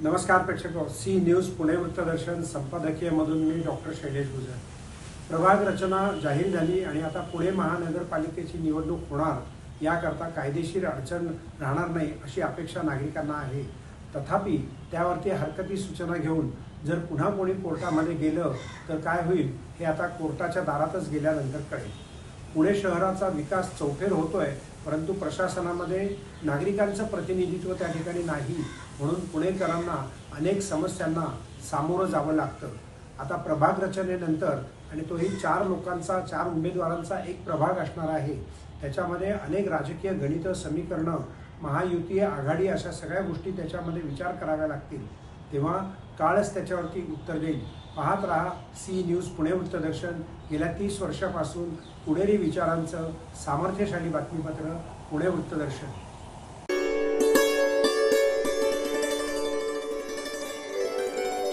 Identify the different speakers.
Speaker 1: नमस्कार प्रेक्षक C news Pune वृत्तदर्शन संपादकीयमधून मी डॉक्टर शैलेश गुजर प्रभाग रचना जाहीर झाली आणि आता पुणे महानगरपालिकेची निवडणूक होणार याकरता कायदेशीर अडचण राहणार नाही अशी अपेक्षा नागरिकांना आहे. तथापि त्यावरती हरकती सूचना घेऊन जर पुन्हा कोणी कोर्टामध्ये गेलं तर काय होईल हे आता कोर्टाच्या दारातच गेल्यानंतर कळेल. पुणे शहराचा विकास चौफेर होतोय परंतु प्रशासनामध्ये नागरिकांचं प्रतिनिधित्व त्या ठिकाणी नाही म्हणून पुणेकरांना अनेक समस्यांना सामोरं जावं लागतं. आता प्रभाग रचनेनंतर आणि तोही चार लोकांचा चार उमेदवारांचा एक प्रभाग असणार आहे त्याच्यामध्ये अनेक राजकीय गणितं समीकरणं महायुतीय आघाडी अशा सगळ्या गोष्टी त्याच्यामध्ये विचार कराव्या लागतील. तेव्हा काळच त्याच्यावरती उत्तर देईल. पाहत राहा सी न्यूज पुणे वृत्तदर्शन. गेल्या तीस वर्षापासून पुणेरी विचारांचं सामर्थ्यशाली बातमीपत्र पुणे वृत्तदर्शन.